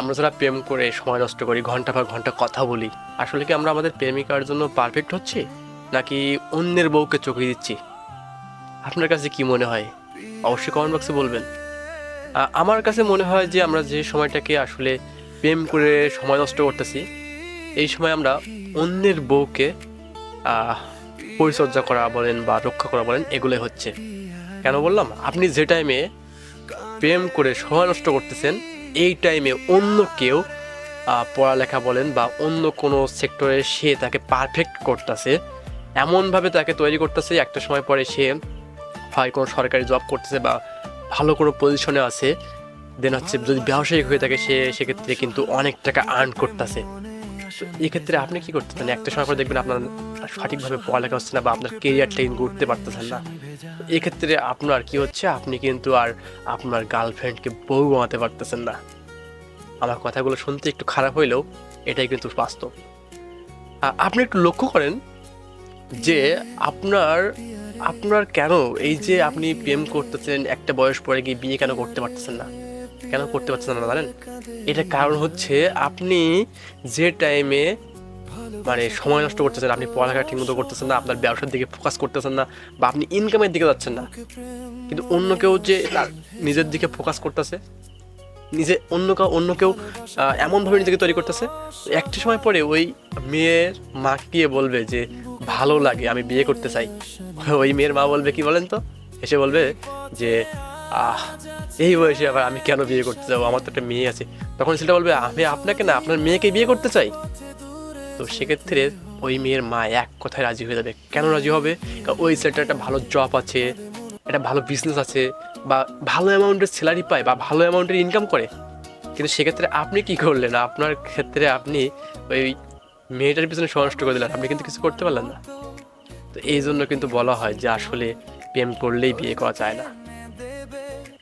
আমরা যারা প্রেম করে সময় নষ্ট করি, ঘণ্টা পর ঘণ্টা কথা বলি, আসলে কি আমরা আমাদের প্রেমিকার জন্য পারফেক্ট হচ্ছি? নাকি অন্যের বউকে চোখে দিচ্ছি? আপনার কাছে কি মনে হয়? অবশ্যই কমেন্ট বক্সে বলবেন। আমার কাছে মনে হয় যে আমরা যে সময়টাকে আসলে প্রেম করে সময় নষ্ট করতেছি, এই সময় আমরা অন্যের বউকে পরিচর্যা করা বলেন বা রক্ষা করা বলেন, এগুলোই হচ্ছে। কেন বললাম? আপনি যে টাইমে প্রেম করে সময় নষ্ট করতেছেন এই টাইমে অন্য কেউ পড়ালেখা বলেন বা অন্য কোনো সেক্টরে সে তাকে পারফেক্ট করতেছে। এমনভাবে তাকে তৈরি করতেছে, একটা সময় পরে সে হয় কোনো সরকারি জব করতেছে বা ভালো কোনো পজিশনে আছে দেন হচ্ছে যদি ব্যবসায়িক হয়ে থাকে সে, সেক্ষেত্রে কিন্তু অনেক টাকা আর্ন করতেছে। এই ক্ষেত্রে আপনি কি করতেছেন একটা সময় পরে দেখবেন আপনার সঠিকভাবে পড়ালেখা হচ্ছে না বা আপনার কেরিয়ারটা কিন্তু করতে পারতেছেন না। এই ক্ষেত্রে আপনার কি হচ্ছে? আপনি কিন্তু আর আপনার গার্লফ্রেন্ডকে বউ বানাতে পারতেছেন না। আমার কথাগুলো শুনতে একটু খারাপ হইলেও এটাই কিন্তু বাস্তব। আপনি একটু লক্ষ্য করেন যে আপনার আপনার কেন এই যে আপনি প্রেম করতেছেন, একটা বয়স পরে গিয়ে বিয়ে কেন করতে পারতেছেন না? কেন করতে পারছেন না জানেন? এটা কারণ হচ্ছে আপনি যে টাইমে মানে সময় নষ্ট করতেছেন, আপনি পড়ালেখা ঠিকমতো করতেছেন না, আপনার ব্যবসার দিকে ফোকাস করতেছেন না, বা আপনি ইনকামের দিকে যাচ্ছেন না। কিন্তু অন্য কেউ যে তার নিজের দিকে ফোকাস করতেছে, নিজে অন্য কেউ অন্য কেউ এমনভাবে নিজেকে তৈরি করতেছে একটা সময় পরে ওই মেয়ের মা গিয়ে বলবে যে, ভালো লাগে, আমি বিয়ে করতে চাই। ওই মেয়ের মা বলবে, কি বলেন তো? এসে বলবে যে, আহ, এই বয়সে আবার আমি কেন বিয়ে করতে যাব? আমার তো একটা মেয়ে আছে। তখন সেটা বলবে, আমি আপনাকে না, আপনার মেয়েকে বিয়ে করতে চাই। তো সেক্ষেত্রে ওই মেয়ের মা এক কথায় রাজি হয়ে যাবে। কেন রাজি হবে? কারণ ওই ছেলেটার একটা ভালো জব আছে, একটা ভালো বিজনেস আছে, বা ভালো অ্যামাউন্টের স্যালারি পায়, বা ভালো অ্যামাউন্টের ইনকাম করে। কিন্তু সেক্ষেত্রে আপনি কি করলেন? আপনার ক্ষেত্রে আপনি ওই মেয়েটার পিছনে সময় নষ্ট করে দিলেন। আপনি কিন্তু কিছু করতে পারলেন না। তো এই জন্য কিন্তু বলা হয় যে আসলে প্রেম করলেই বিয়ে করা যায় না।